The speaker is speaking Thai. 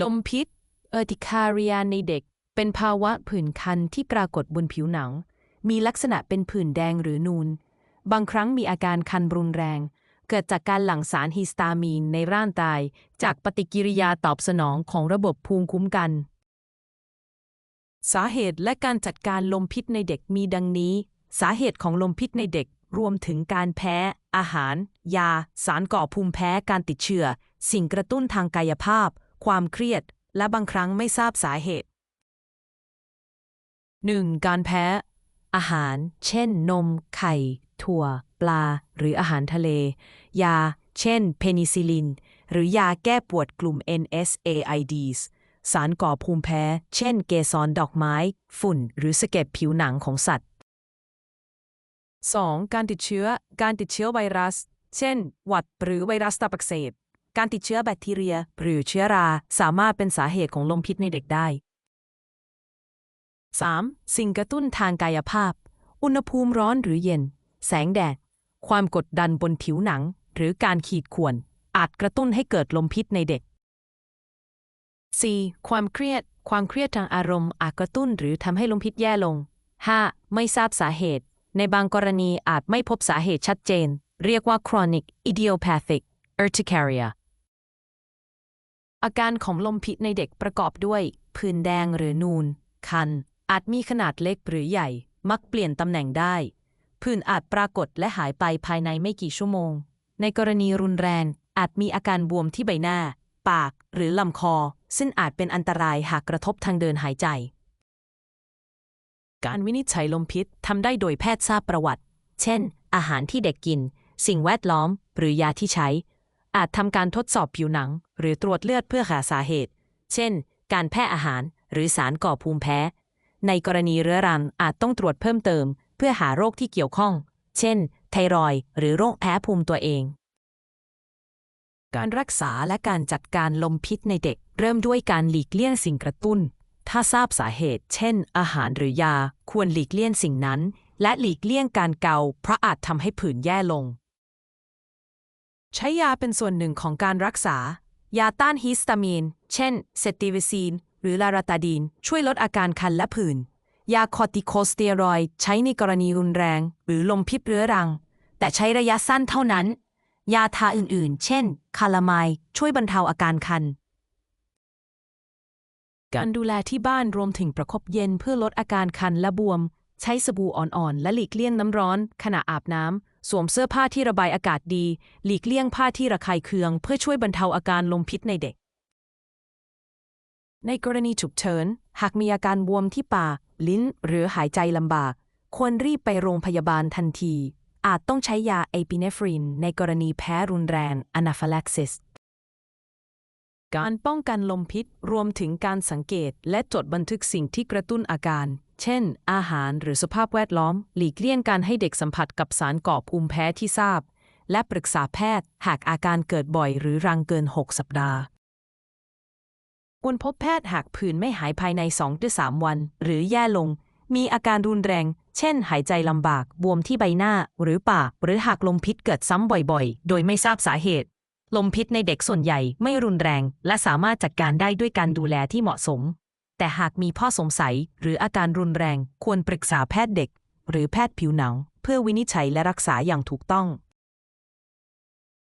ลมพิษเออติคาเรียในเด็ก เป็นภาวะผื่นคันที่ปรากฏบนผิวหนัง มีลักษณะเป็นผื่นแดงหรือนูน บางครั้งมีอาการคันรุนแรง เกิดจากการหลั่งสารฮิสตามีนในร่างกาย จากปฏิกิริยาตอบสนองของระบบภูมิคุ้มกัน สาเหตุและการจัดการลมพิษในเด็กมีดังนี้ สาเหตุของลมพิษในเด็กรวมถึงการแพ้ อาหาร ยา สารก่อภูมิแพ้การติดเชื้อ สิ่งกระตุ้นทางกายภาพ ความเครียด และบางครั้งไม่ทราบสาเหตุ 1. การแพ้ อาหาร เช่น นม ไข่ ถั่ว ปลา หรืออาหารทะเล ยา เช่น เพนิซิลิน หรือยาแก้ปวดกลุ่ม NSAIDs สารก่อภูมิแพ้ เช่น เกสรดอกไม้ ฝุ่น หรือสะเก็ดผิวหนังของสัตว์ 2. การติดเชื้อ การติดเชื้อไวรัส เช่น หวัดหรือไวรัสตับอักเสบ การติดเชื้อแบคทีเรีย หรือเชื้อรา สามารถเป็นสาเหตุของลมพิษในเด็กได้ 3. สิ่งกระตุ้นทางกายภาพ อุณหภูมิร้อนหรือเย็น แสงแดด ความกดดันบนผิวหนัง หรือการขีดข่วน อาจกระตุ้นให้เกิดลมพิษในเด็ก 4. ความเครียด ความเครียดทางอารมณ์อาจกระตุ้นหรือทำให้ลมพิษแย่ลง 5. ไม่ทราบสาเหตุ ในบางกรณีอาจไม่พบสาเหตุชัดเจน เรียกว่า chronic idiopathic urticaria อาการของลมพิษในเด็กประกอบด้วยผื่นแดงหรือนูน คัน อาจมีขนาดเล็กหรือใหญ่ มักเปลี่ยนตำแหน่งได้ ผื่นอาจปรากฏและหายไปภายในไม่กี่ชั่วโมง ในกรณีรุนแรงอาจมีอาการบวมที่ใบหน้า ปาก หรือลำคอ ซึ่งอาจเป็นอันตรายหากกระทบทางเดินหายใจ การวินิจฉัยลมพิษทำได้โดยแพทย์ทราบประวัติ เช่น อาหารที่เด็กกิน สิ่งแวดล้อม หรือยาที่ใช้ อาจทำการทดสอบผิวหนัง หรือตรวจเลือดเพื่อหาสาเหตุ เช่น การแพ้อาหารหรือสารก่อภูมิแพ้ ในกรณีเรื้อรังอาจต้องตรวจเพิ่มเติม เพื่อหาโรคที่เกี่ยวข้อง เช่น ไทรอยด์หรือโรคแพ้ภูมิตัวเอง การรักษาและการจัดการลมพิษในเด็ก เริ่มด้วยการหลีกเลี่ยงสิ่งกระตุ้น ถ้าทราบสาเหตุ เช่น อาหารหรือยา ควรหลีกเลี่ยงสิ่งนั้น และหลีกเลี่ยงการเกาเพราะอาจทำให้ผื่นแย่ลง ใช้ยาเป็นส่วนหนึ่งของการรักษา ยาต้านฮิสตามีน เช่น เซติวิซีน หรือลาราตาดีน ช่วยลดอาการคันและผื่น ยาคอร์ติโคสเตียรอยด์ใช้ในกรณีรุนแรง หรือลมพิษเรื้อรัง แต่ใช้ระยะสั้นเท่านั้น ยาทาอื่นๆ เช่น คาลามายช่วยบรรเทาอาการคัน การดูแลที่บ้านรวมถึงประคบเย็นเพื่อลดอาการคันและบวม ใช้สบู่อ่อนๆ และหลีกเลี่ยงน้ำร้อน ขณะอาบน้ำ สวมเสื้อผ้าที่ระบายอากาศดี หลีกเลี่ยงผ้าที่ระคายเคือง เพื่อช่วยบรรเทาอาการลมพิษในเด็ก ในกรณีฉุกเฉิน หากมีอาการบวมที่ปาก ลิ้น หรือหายใจลำบาก ควรรีบไปโรงพยาบาลทันที อาจต้องใช้ยาเอปิเนฟริน ในกรณีแพ้รุนแรงอนาฟาลักซิส การป้องกันลมพิษ รวมถึงการสังเกต และจดบันทึกสิ่งที่กระตุ้นอาการ เช่น อาหารหรือสภาพแวดล้อม หลีกเลี่ยงการให้เด็กสัมผัสกับสารก่อภูมิแพ้ที่ทราบ และปรึกษาแพทย์ หากอาการเกิดบ่อยหรือรังเกิน 6 สัปดาห์ควรพบแพทย์หากผื่นไม่หายภายใน 2-3 วัน หรือแย่ลง มีอาการรุนแรง เช่น หายใจลำบาก บวมที่ใบหน้า หรือปาก หรือหากลมพิษเกิดซ้ำบ่อยๆ โดยไม่ทราบสาเหตุ ลมพิษในเด็กส่วนใหญ่ไม่รุนแรง และสามารถจัดการได้ด้วยการดูแลที่เหมาะสม แต่หากมีข้อสงสัยหรืออาการรุนแรงควรปรึกษาแพทย์เด็ก หรือแพทย์ผิวหนัง เพื่อวินิจฉัยและรักษาอย่างถูกต้อง